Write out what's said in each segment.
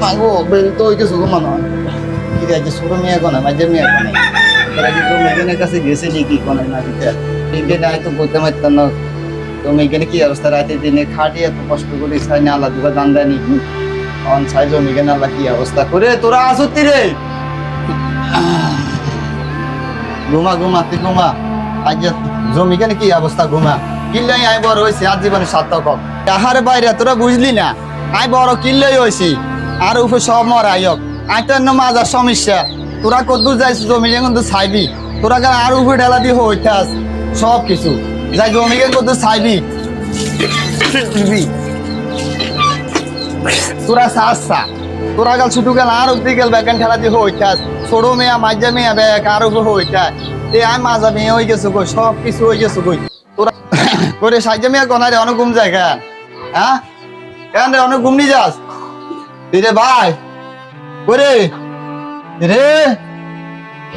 মাগো বেল তো হইতে শুধু মনে হয় কি আছে ছোট মেয়ে কোনা মাঝে মেয়ে কোনা এরা কিন্তু মেয়েদের কাছে গেছে নাকি কোনা না দিতে। লিখে নাই তো বলতে পারতাম না। তো মেয়েখানে কি অবস্থা? রাতে দিনে খাটি এত কষ্ট করে সাই না আল্লাহ দুবা দান দেয় নাকি? অন সাই জমিখানে আল্লাহ কি অবস্থা? করে তোরা আসতি রে ঘুমা ঘুমা তুই ঘুমা। আজ জমিখানে কি অবস্থা ঘুমা? কিল্লাই আই বড় হয়েছে আর জীবনে সার্থক। তাহার বাইরে, তোরা বুঝলি না? আই বড় কিল্লাই হয়েছি আর উপরে সব মর আয়ক আইটার নাম আজার সমস্যা। তোরা কদ্দুর যাইছ জমি যেমন তো চাইবি তোরা কেন আর উপরে ঢেলা দিয়ে হইতাস সব কিছু। যাই জমি কদ্দুর চাইবি তোরা সাসা তোরা গাল ছুটু গেল আর অব্দি গেল বেকান খেলা দিয়ে হইতাস ছোট মেয়া মাঝে মেয়া বেক আর উপরে হইতা এ আই মাজা মেয়ে হয়ে গেছো কই? সব কিছু হয়ে গেছো কই? তোরা করে সাইজে মেয়া গনাই রে অনেক ঘুম যায় কেন হ্যাঁ? কেন রে অনেক ঘুম নি যাস রে ভাই। করে রে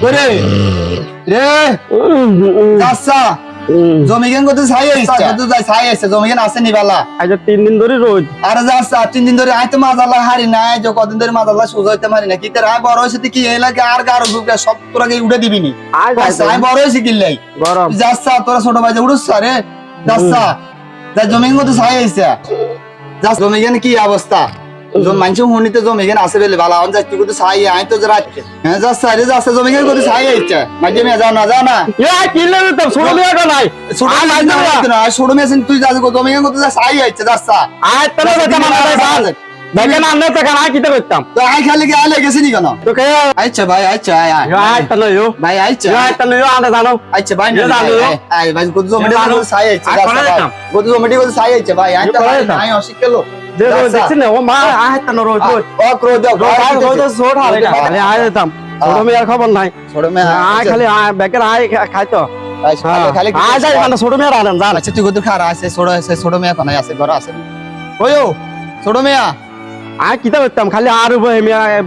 করে রে আচ্ছা জমি কেন কত ছাই আইছে? কত যাই ছাই আইছে? জমি কেন আছে নিবালা আজ তিন দিন ধরে রোজ। আরে আর তিন দিন ধরে আইতে মাজাল্লা হারি যে কদিন ধরে মাজাল্লা সোজা হইতে পারি না। কি তোর আয় বড় তুই কি? এলাকা আর কারও গ্রুপে সব তোরা কি উঠে দিবি নি? আজ বড় হয়েছি কিল্লাই গরম। যাচ্ছা তোরা ছোট ভাই উড়ুস রে। যাচ্ছা যা জমি মতো ছাই আইছে? যা জমি কেন কি অবস্থা? মানুষ হুনিতে জমি কেন আছে বেলে? ভালো আন যাচ্ছি কিন্তু ছাই আই তো রাত হ্যাঁ যাচ্ছা রে যাচ্ছে জমি কেন কত ছাই আইছে? মাঝে মেয়ে যাও না যাও না। ইয়া কিনলে তো ছোট মেয়ে তো নাই ছোট মেয়ে না ছোট মেয়ে তুই যাচ্ছি জমি কেন কত ছাই আইছে যাচ্ছা আজ তোরা বেটা মারা গাল দেখেন আন্নে তো কেন আয় কিতে করতাম? তো আই খালি কি আলে গেছিনি কেন? তো কে আচ্ছা ভাই আচ্ছা তো লইও ভাই আচ্ছা তো লইও জানো। আচ্ছা ভাই জানো। ভাই সাই আইছে আর সাই আইছে ভাই আই তো ভাই আই যে রোজ দেখছিস ও মা আয় রোজ রোজ ও ক্রোধ রোজ ছোট হারে না খালি ছোট মেয়ের খবর নাই ছোট মে আয় খালি আয় বেকের আয় খাইতো খালি আয় যাই মানে ছোট মেয়ের আনেন জান আচ্ছা তুই গুদ খারা আছে ছোট আছে ছোট মে কোন আছে ঘর আছে ওয়ো ছোট মেয়া আয় কিতে করতাম খালি আর উপর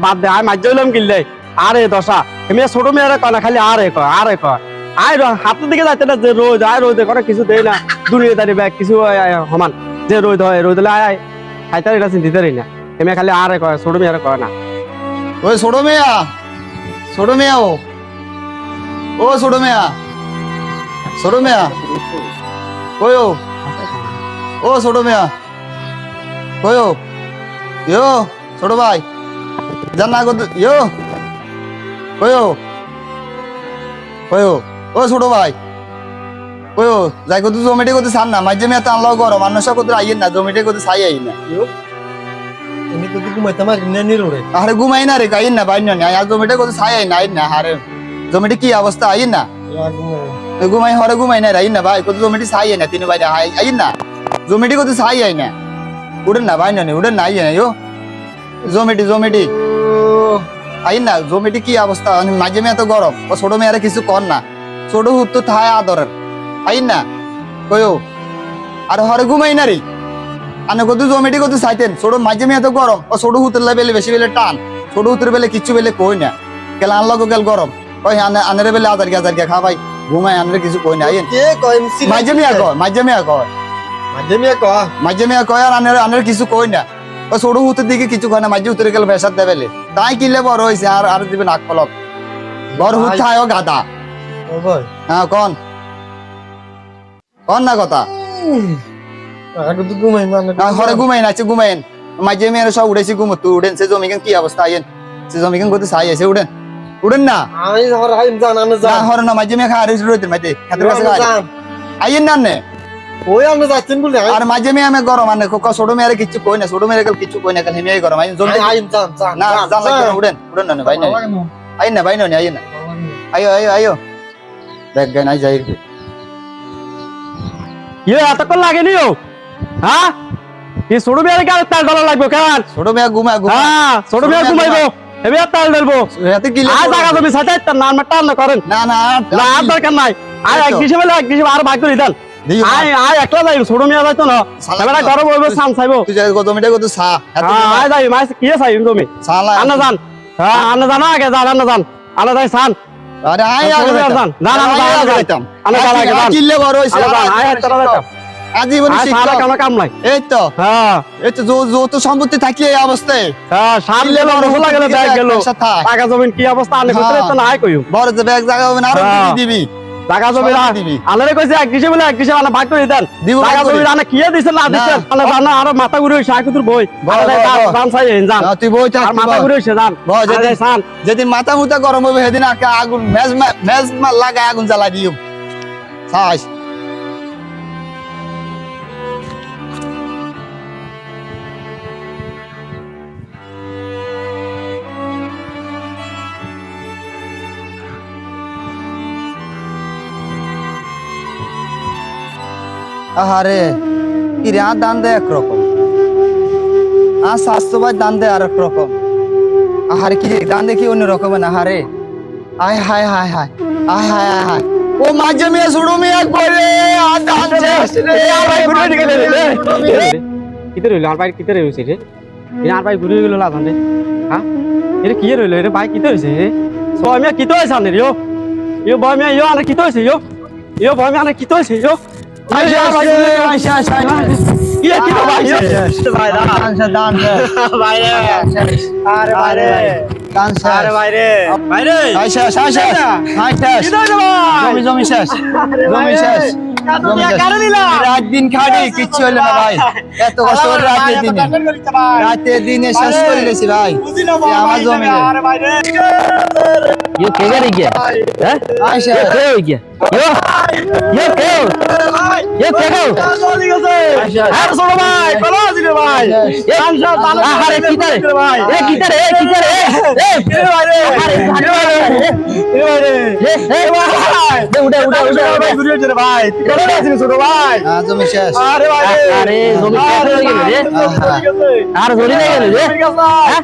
বাদ দে আয় মাঝে হইলাম কিনলে আরে দশা হেমিয়া ছোট মেয়েরা কয় না খালি আরে কয় আরে কয় আয় হাতের দিকে যাইতে না যে রোজ আয় রোজ করে কিছু দেয় না দুনিয়া দাঁড়িয়ে ব্যাগ কিছু সমান যে রোদ হয় রোদ আয় আয় খাইতে না চিন্তিতে রই না হেমিয়া খালি আরে কয়, ছোট মেয়েরা কয় না। ওই ছোট মেয়া ছোট মেয়া ও। ও ছোট মেয়া ছোট মেয়া। ওই ও ও ছোট মেয়া। ওই ও, ইয়ো, ছোট ভাই। জান না কত ইয়ো। ওই ও ওই ও ছোট ভাই। ওই যাই কত জমিটি কত চান না মাঝে মেয়ে টানলাও করো মানুষ কত আইয়েন না জমিটি কত চাই আই না। আরে ঘুমাই না রে কাইন না বাইন না আর জমিটা কত ছাই আই না আইন না আরে জমিটা কি অবস্থা আইন না? ঘুমাই হরে ঘুমাই না রে আইন না ভাই কত জমিটি ছাই আই না তিন বাইরে আই আইন না। জমিটি কত ছাই আই না। উড়েন না বাইন না উড়েন না আই না জমিটি জমিটি। আইন না জমিটি কি অবস্থা? মাঝে মেয়ে তো গরম ও ছোট মেয়েরা কিছু কর না। ছোট হুত তো থায় আদরের। আইন না কয়ো? আর হরে ঘুমাই না রে। আনে কত জমিটি কত চাইতেন। ছোট মাঝে মেয়ে তো গরম। ও ছোট হুতের বেলে বেশি বেলে টান। ছোট হুতের বেলে কিচ্ছু বেলে কই না। কেলা আনলো গেল গরম। ওই আনে আনের বেলে আজার গে আজার গে খা ভাই ঘুমাই আনের কিছু কই না। আইন মাঝে মেয়ে কয় মাঝে মেয়ে কয়। Macam ya kau মাঝে মেয়ে কয় আর আনের আনের কিছু কই না। ও ছোট হুতের দিকে কিছু কয় না। মাঝে উতরে গেল বেসার দেবেলে। তাই কিলে বড় হয়েছে আর আর দিবে নাক ফলক বড় হুত খায় গাদা। হ্যাঁ কন। কন না কথা? tuh gue main mana হ্যাঁ, ঘরে ঘুমাই। না আছে ঘুমাইন মাঝে মেয়েরা সব উঠেছি ঘুমো তুই উঠেন সে জমিকেন কি অবস্থা আইন সে জমিকেন করতে সাই আছে উঠেন উঠেন না? Ayo sama Rahim jangan anu না jangan হরে না মাঝে মেয়ে খা আরে রইতেন মাঝে খাতের কাছে আইন না নে ya anu jangan boleh আর মাঝে মেয়ে আমি গরম আনে কোকা ছোট মেয়েরা কিচ্ছু কই না ছোট মেয়েরা কিচ্ছু কই না কাল হেমিয়াই গরম। আইন জমি Rahim jangan jangan না জান না, উঠেন উঠেন না ভাই না। আইন না। ভাই না আইন না। আইও আইও আইও দেখ গান আই যাই ইয়ে এতক্ষণ লাগেনি ও? হ্যাঁ? কি ছোট মেয়ের গাড়ি তার ডলার লাগবে কেমন? ছোট মেয়ে ঘুমা ঘুমা হ্যাঁ ছোট মেয়ে ঘুমাইবো। আর তাল ধরবো এতে কি আর জায়গা জমি সাথে না আমার টান না করেন। না না না আর দরকার নাই। আর এই এক। কিসে বলে এক কিসে আর ভাগ করে দেন। আয় আয় একলা যাই ছোট মিয়া যাইতো না। এবারে গরম হইব সান চাইব তুই যে কত মিটার কত সা হ্যাঁ আয় যাই মাছ কি চাই তুমি? সালা আন্না যান। হ্যাঁ আন্না যান আগে যান আন্না যান। আন্না যাই সান আরে আয় আগে যাইতাম আয় আগে যাইতাম। আগে। কিল্লে বড় হইছে আয় যাইতাম। আজীবন আয় কাম নাই এই তো। হ্যাঁ। এই তো যৌ- যৌথ সম্পত্তি থাকি এই অবস্থায়। হ্যাঁ সার কিল্লে রসলা গেল ব্যাগ গেল। টাকা জমিন কি অবস্থা? আনে। করতে তো নাই কইও বড় যে ব্যাগ জায়গা হবে না আরও হ্যাঁ। দিবি। টাকা জমিন সব দিবি। আলারে কইছে এক কিসে বলে এক কিসে আনা ভাগ করে দেন। টাকা করে। আনা কিয়ে দিছেন না দিছেন আলা জানা আর মাথা ঘুরে বই। আলা চাই জান তুই বই থাক মাথা বল। ঘুরে হইছে জান বল, যদি- সান যেদিন মাথা মুথা গরম হবে সেদিন আগুন মেজ মেজ আগুন জ্বালা দিও। আহারে কি রে আর দান দেয় একরকম। আর স্বাস্থ্য ভাই দান দেয় আর এক রকম। আহারে কি দান দেখি অন্য রকমের আহারে। আয় হায় হায় হায় আয় হায় হায় হায়। ও মাঝে মেয়ে শুরু মেয়ে করে আর দান কিতে রইল? আর ভাই কিতে রইছে রে? আর ভাই ঘুরে গেল লাগান রে হ্যাঁ এরে কি রইল? রে ভাই কিতে হইছে রে? বয়মিয়া কিতে হইছে আনে ইয়ো ইয়ো? ইয়ো আনে কিতে হইছে ইয়ো ইয়ো আনে কিতে হইছে ইয়ো। ইয়ে রে রে রে রে শেষ, আয় শেষ। কিতে হইছে ভাই জমি শেষ জমি শেষ দিন খাড়ি কিচ্ছু হইল না ভাই এত কষ্ট করে রাতে দিনে দিনে শেষ করে গেছি ভাই আমার জমি। ये केगा रे क्या हैं আয় শেষ। ये क्या हो गया यो ये क्या हो ये क्या हो আরে ছোট ভাই ভালো আছি রে ভাই ये আরে কিতারে এ কিতারে এ কিতারে এ আরে এ এ উড়ে উড়ে উড়ে ভাই ছোট ভাই হ্যাঁ, জমি শেষ আরে ভাই আরে জমি শেষ হয়ে গেল রে আর জমি হয়ে গেল রে হ্যাঁ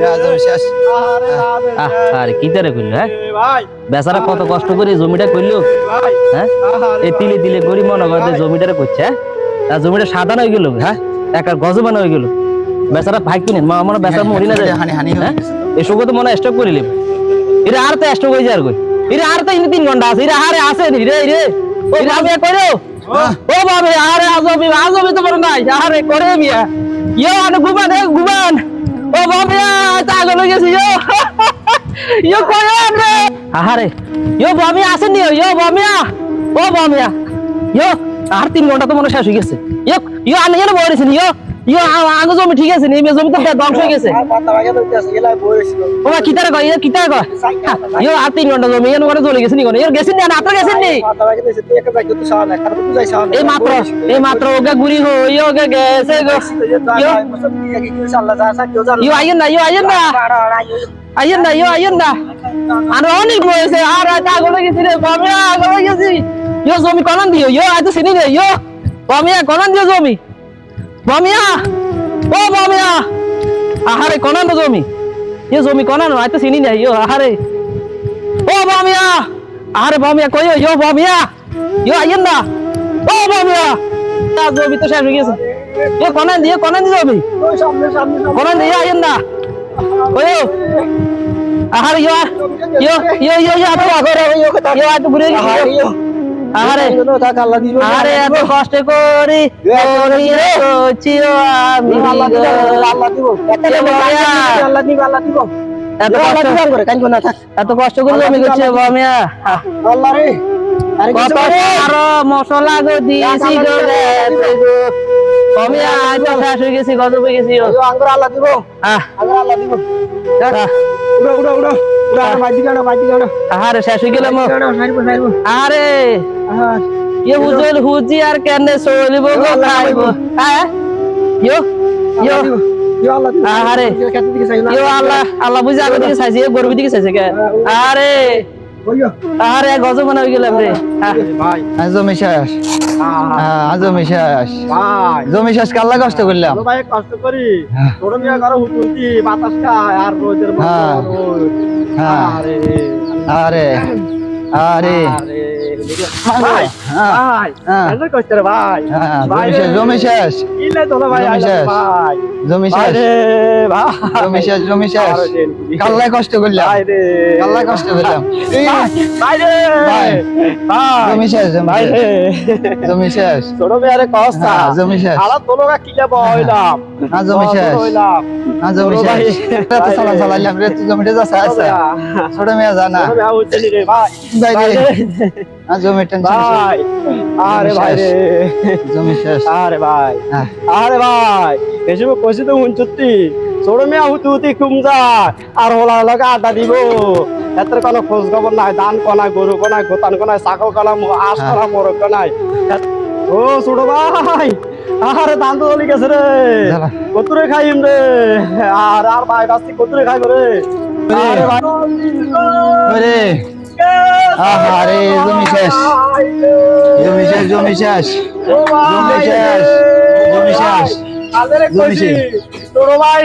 আরে আর জমি শেষ। আরে কিতারে কইলো হ্যাঁ? ভাই। বেচারা কত কষ্ট করে জমিটা করল হ্যাঁ? এই তিলে তিলে গরিব মনে জমিটারে করছে হ্যাঁ? তার জমিটা সাদা হয়ে গেল হ্যাঁ? একার গজবান হয়ে গেল। বেচারা ভাই কিনেন মা মনে বেচারা মরি না যায়। হানি হানি হ্যাঁ? এই তো মনে স্টক করে এরা আর তো স্টক হয়ে যায় আর কই? এরা আর তো তিন ঘণ্টা আছে এরা আরে আছে নি রে রে। এরা আমি কইরো? ও। বাবে আরে আজবি আজবি তো বড় নাই। আরে করে মিয়া। ইয়ো আনে গুবান এ গুবান গেছি, ইয়ো। বাবে আসেন নি ইয়ো বামিয়া ও বামিয়া। ইয়ো, আর তিন ঘণ্টা তো মনে শেষ হয়ে গেছে। ইয়ো ইয়ো আনে যেন বলেছেন ইয়ো। ইয়ো আগে জমি ঠিক আছে নি জমি তো ধ্বংস হয়ে গেছে। ওমা, কিতারে কয় কিতারে কয়। ইয়ো, আর তিন ঘণ্টা জমি এনে করে চলে গেছে নি ইয়ো, গেছেন নি আপনার গেছেন নি? এই মাত্র এই মাত্র ওকে গুড়ি হো, ইয়ো, ওকে গেছে ইয়ো ইয়ো, আইয়েন না, ইয়ো, আইয়েন না। আইয়েন না, ইয়ো, আইয়েন না। আর অনেক রয়েছে আর তা গলে গেছি রে, বামিয়া গলে গেছি। ইয়ো, জমি কনান দিও, ইয়ো আজ চিনি রে, ইয়ো। বামিয়া কনান দিও জমি। বামিয়া! ও বামিয়া! আহারে কনান জমি। ইয়ো জমি কনানো আজ তো চিনি না ইয়ো, আহারে। ও বামিয়া! আরে বামিয়া কইও ইয়ো, বামিয়া! ইয়ো, আইয়েন না। ও বামিয়া! তা জমি তো শেষ হয়ে গেছে। ইয়ো কনান দিও কনান দিও জমি। কনান দিও আইয়েন না। কইও আহারে, ইয়ো ইয়ো ইয়ো ইয়ো ইয়ো আতো আগরে। ইয়ো আতো ঘুরে গেছে। আরে এত কষ্ট করি করি রে করছিও আমি গো। এত কষ্ট এত কষ্ট করে আমি করছি বামিয়া কত মশলা গো দিয়েছি গো আজ শেষ হয়ে গেছি গজব হয়ে গেছি গো। আহ, আহ, আহারে শেষ হয়ে গেলাম। আরে ইয়ে হুজুর হুজি আর কেনে চলিব গো খাইব। হ্যাঁ ইয়ো ইয়ো। আল্লাহ ইয়ো আল্লাহ আল্লাহ। বুঝে দিকে চাইছে গরবি দিকে চাইছে কে? আরে ওইয়া এক গজব মনে হয়ে গেলাম রে। হ্যাঁ। ভাই। আজ জমি শেষ। হ্যাঁ আজ জমি শেষ। ভাই। জমি শেষ কাল্লা কষ্ট করলাম? ভাই কষ্ট করি। হ্যাঁ। ছোট মিয়া করো হুতুতি বাতাস খায় আর রোদের। আরে। আরে। আরে। আরে। ভাই ভাই। এত কষ্ট রে ভাই। ভাই জমি শেষ রে। জমি শেষ। ইলে তো ভাই জমি শেষ। জমি শেষ। ভাই। জমি শেষ জমি শেষ। আরও দেন কুড়ি। কাল্লায় কষ্ট করলাম। ভাই রে। কাল্লায় কষ্ট করলাম। ভাই রে। ভাই। ভাই। জমি শেষ ভাই রে। জমি শেষ। ছোট মেয়ারে কষ্ট হ্যাঁ, জমি শেষ। আলা তোলগা কিলে বইলাম না জমি শেষ। হইলাম। না জমি শেষ। তো চালা চালাইলাম রে তুই জমিটা যা চাইছ। ছোট মেয়ে জানা ছোট মেয়া উঠলি রে ভাই। ভাই ভাই রে রে। না জমি টেনশন ভাই আরে ভাই রে। জমি শেষ। আরে ভাই হ্যাঁ। আরে ভাই এসব কষি তো হুঞ্চুতি ছোট মেয়া হুতু হুতি কুমজা আর হলা হলাকে আড্ডা দিব। এত কোনো খোঁজ খবর নাই ধান কনায় গরু কনায় গোতান কনায় চাকর কলা আশ হ্যাঁ। কলা মোরগ কনায় ও ছোট ভাই আরে ধান তো চলি গেছে রে। কতুরে খাইম রে। আর আর ভাই বাস্তি কতুরে খাইব রে। আরে ভাই। আহারে, জমি শেষ। জমি শেষ জমি শেষ। জমি শেষ জমি শেষ। জমি শেষ। তোর ভাই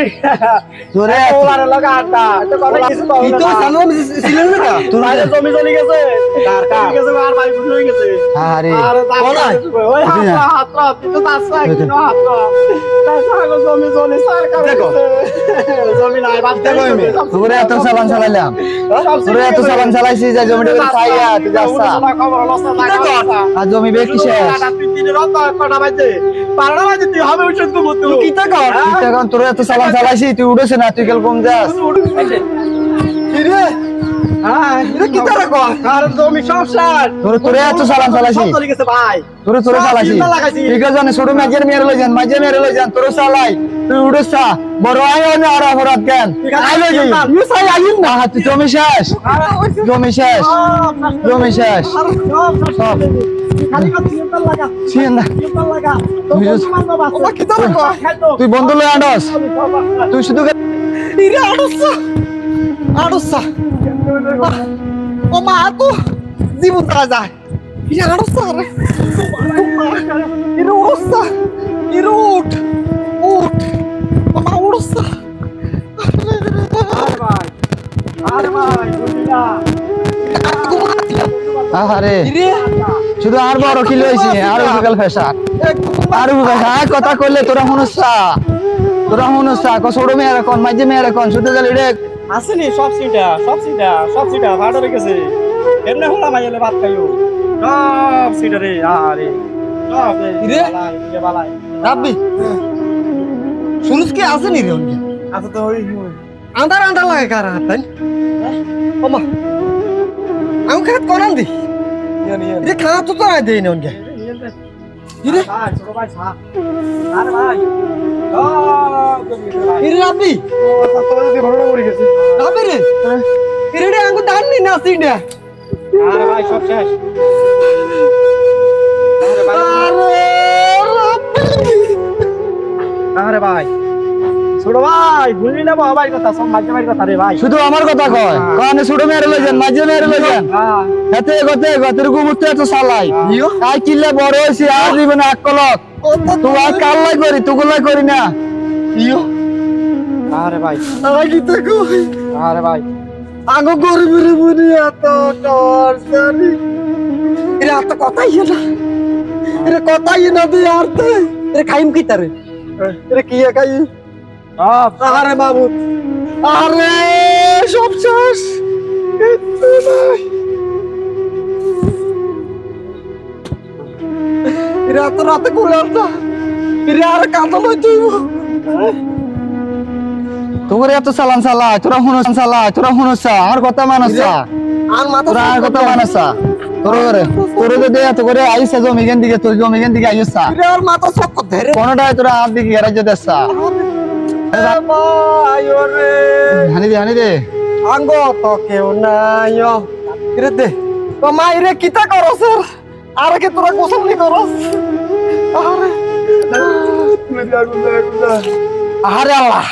তোরে ওলার লগা আড্ডা। তো কথা কিছু তো এই তো জানো আমি না? তোর জমি চলে গেছে। কার কার? গেছে আর ভাই বুঝে হয়ে গেছে। আহারে। আর ওই হাত হাত তুই তো তাসা কিনো হাত তাই সাগো জমি সরকার জমি নাই বাদ দেখো আমি। তোরে এত চালান চালাইলাম। তোরে এত চালান চালাইছি যে জমিটা তুই যাচ্ছা খবর লসা লাগা আর জমি বে কি শেষ কি তা কর তুই তোরে এত চালান চালাইছি তুই উঠেছে না তুই কেলকম যাস? কি কি কর তোরে এত ছোট মাঝের মেরে লই যান মাঝে লই যান তোরে চালাই। তুই উঠেছা বড় আয় না আর অপরাধ কেন? না তুই জমি শেষ। জমি শেষ। জমি শেষ। সব তুই বন্ধু লই আনস। তুই শুধু আড়সা। আড়সা ও মা তো জীবন তারা যায়। ইরে আড়সা রে। ইরে উড়সা ইরে উঠ উঠ। ও মা উড়সা। আরে শুধু আর বড় কি লইছি আর বিকাল ফেসা। আর ফেসা কথা কইলে তোরা শুনছা তোরা শুনছা ক ছোট মেয়েরা কোন মাঝে মেয়েরা কোন শুধু গেলি রে আসেনি সব সিটা সব সিটা সব সিটা ভাড়া রে গেছে। এমনি হলা মাইলে ভাত খাইও? সব সিটা রে আরে। সব রে? বালাই, বালাই। রাব্বি শুনুস কি আছে নি রে অন্য? আচ্ছা তো ওই আন্ধার আন্ধার লাগে কার হাত তাই ও মা আমি খাত কোনান দি? খানা তো তো দেই না অন্য। জমি রে ভাই। ইরে রাব্বি। ও, তোর যদি ঘটনা মরে গেছে রাব্বি রে। ইরে রে আঙ্গু দান নি না সিডা আরে ভাই সব শেষ আরে ভাই ছোট ভাই ভুলি না ভাই কথা সব মাঝে মাঝে কথা রে ভাই। শুধু আমার কথা কয়? কারণ ছোট মেয়েরা লই মাঝে মেয়েরা হ্যাঁ। এতে গতে গতের গুমুতে এত সালাই আই কিল্লে বড় হইছি আর জীবনে এক কলক। তুই আর কাল্লাই করি তুগুলাই করি না। ইয়ো। আরে ভাই। আগে তো কই? আরে ভাই। আগো গরিবের বুনি এত টর্চারি। এরে এত কথাই না। এরে কথাই না তুই আর তে। এরে খাইম কি তারে? এরে কি আরে বাবু আরে সব শেষ। কিচ্ছু নাই। এরে এত রাতে করে আসা এরে আর কাঁদা লই তুই। তোর এত চালান চালাই তোরা শুনছ চালাই তোরা শুনছ আর কথা মানছা আর মাথা তোরা আর কথা মানছা তোর তোর যদি এত করে আইসা জমিখান দিকে তোর জমিখান দিকে আইসা এরে আর মাথা সক ধরে কোনটাই তোরা হাত দিকে গ্যারাজ দেসা আয়ো রে হানি দে হানি দে আঙ্গ তো কেউ নাই রে দে তো মা ইরে কিতা করো স্যার আরে কে তোরা গোসল নি করস আরে আরে আল্লাহ